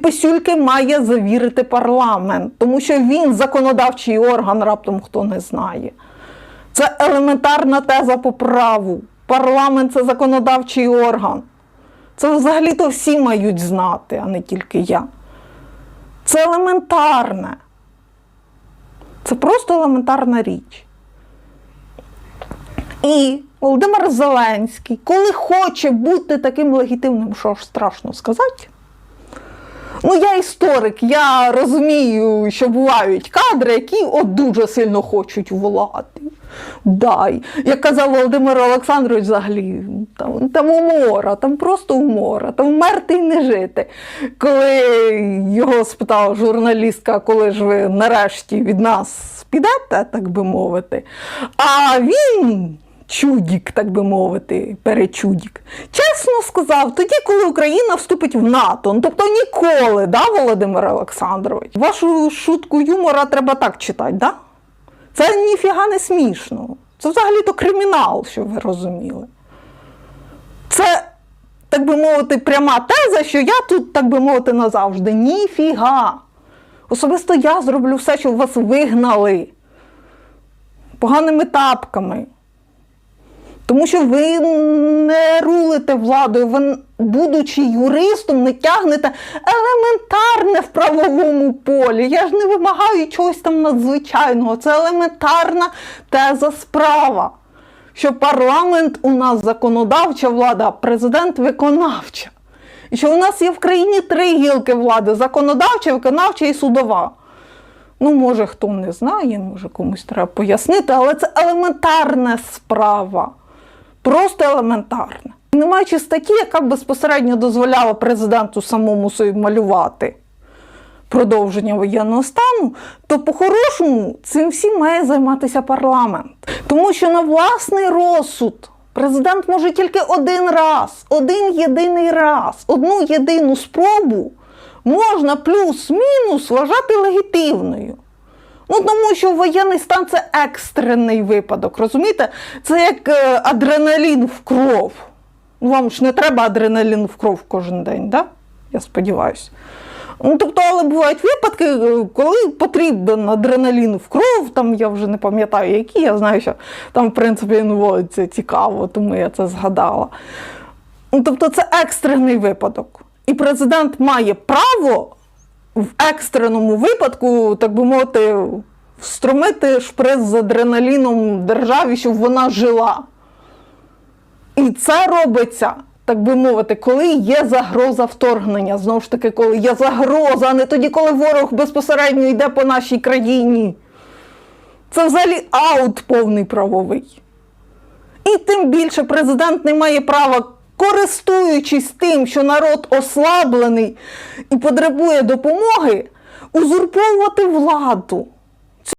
підписюльки має завірити парламент, тому що він законодавчий орган, раптом хто не знає. Це елементарна теза по праву. Парламент це законодавчий орган. Це взагалі-то всі мають знати, а не тільки я. Це елементарне. Це просто елементарна річ. І Володимир Зеленський, коли хоче бути таким легітимним, що ж страшно сказати. Ну, я історик, я розумію, що бувають кадри, які от дуже сильно хочуть влади. Дай. Як казав Володимир Олександрович, взагалі, там, там умора, там просто умора, там вмерти і не жити. Коли його спитала журналістка, коли ж ви нарешті від нас підете, так би мовити, а він. Чудік, так би мовити, перечудік. Чесно сказав, тоді, коли Україна вступить в НАТО, ну тобто ніколи, да, Володимир Олександрович? Вашу шутку юмора треба так читати, да? Це ніфіга не смішно. Це взагалі-то кримінал, щоб ви розуміли. Це, так би мовити, пряма теза, що я тут, так би мовити, назавжди. Ніфіга. Особисто я зроблю все, щоб вас вигнали поганими тапками. Тому що ви не рулите владою, ви, будучи юристом, не тягнете елементарне в правовому полі. Я ж не вимагаю чогось там надзвичайного. Це елементарна теза справа. Що парламент у нас законодавча влада, а президент виконавча. І що у нас є в країні три гілки влади: законодавча, виконавча і судова. Ну, може, хто не знає, може комусь треба пояснити, але це елементарна справа. Просто елементарна. Не маючи статті, яка б безпосередньо дозволяла президенту самому собі малювати продовження воєнного стану, то по-хорошому цим всім має займатися парламент. Тому що на власний розсуд президент може тільки один раз, один єдиний раз, одну єдину спробу можна плюс-мінус вважати легітимною. Ну, тому що воєнний стан це екстрений випадок, розумієте? Це як е, адреналін в кров. Ну, вам ж не треба адреналін в кров кожен день, да? Я сподіваюся. Ну, тобто, але бувають випадки, е, коли потрібен адреналін в кров, там я вже не пам'ятаю, які, я знаю, що там, в принципі, він вводиться цікаво, тому я це згадала. Ну, тобто, це екстрений випадок. І президент має право в екстреному випадку, так би мовити, встромити шприц з адреналіном державі, щоб вона жила. І це робиться, так би мовити, коли є загроза вторгнення. Знову ж таки, коли є загроза, а не тоді, коли ворог безпосередньо йде по нашій країні. Це взагалі аут повний правовий. І тим більше президент не має права, користуючись тим, що народ ослаблений і потребує допомоги, узурповувати владу.